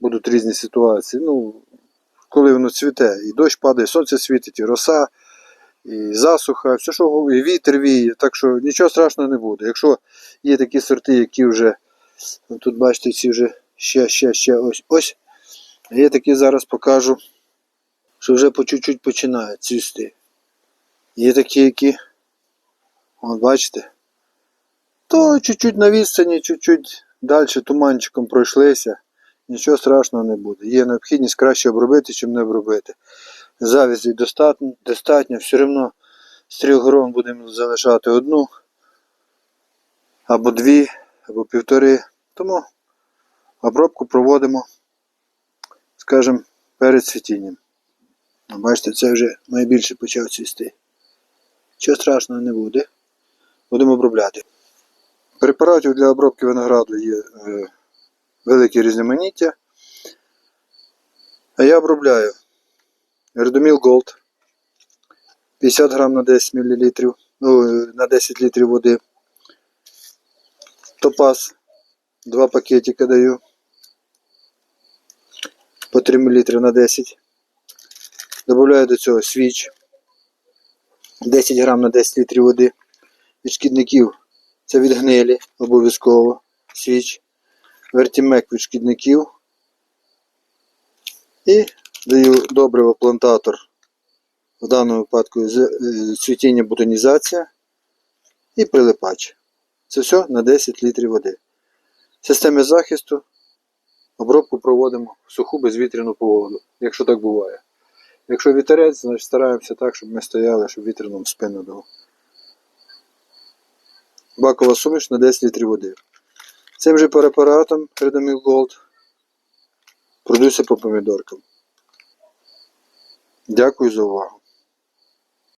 будуть різні ситуації. Ну, коли воно цвіте, і дощ падає, і сонце світить, і роса, і засуха, все, що і вітер віє, так що нічого страшного не буде. Якщо є такі сорти, які вже, ну, тут бачите, ці вже ще, ще, ще ось ось. Є такі зараз покажу, що вже по чуть-чуть починають цвісти. Є такі, які, от бачите, то чуть-чуть на відстані, чуть-чуть далі туманчиком пройшлися. Нічого страшного не буде. Є необхідність краще обробити, чим не обробити. Завязі достатньо, все одно з трьох грон будемо залишати одну, або дві, або півтори. Тому обробку проводимо, скажімо, перед цвітінням. Ну, Бачите, це вже найбільше почав цвісти. Чого страшного не буде. Будемо обробляти. Препаратів для обробки винограду є е, велике різноманіття. А я обробляю Ердоміл Gold 50 грам на 10 мл, ну, на 10 літрів води. Топаз 2 пакетика даю. По 3 мл на 10. Добавляю до цього свіч 10 грам на 10 літрів води. Від шкідників це від гнилі обов'язково свіч. Вертімек від шкідників. І даю добриво плантатор. В даному випадку е, цвітіння бутонізація і прилипач. Це все на 10 літрів води. В системі захисту обробку проводимо в суху безвітряну погоду, якщо так буває. Якщо вітерець, значить стараємося так, щоб ми стояли, щоб вітер в спину дав. Бакова суміш на 10 літрів води. Цим же препаратом Redamil Gold продуся по помідоркам. Дякую за увагу.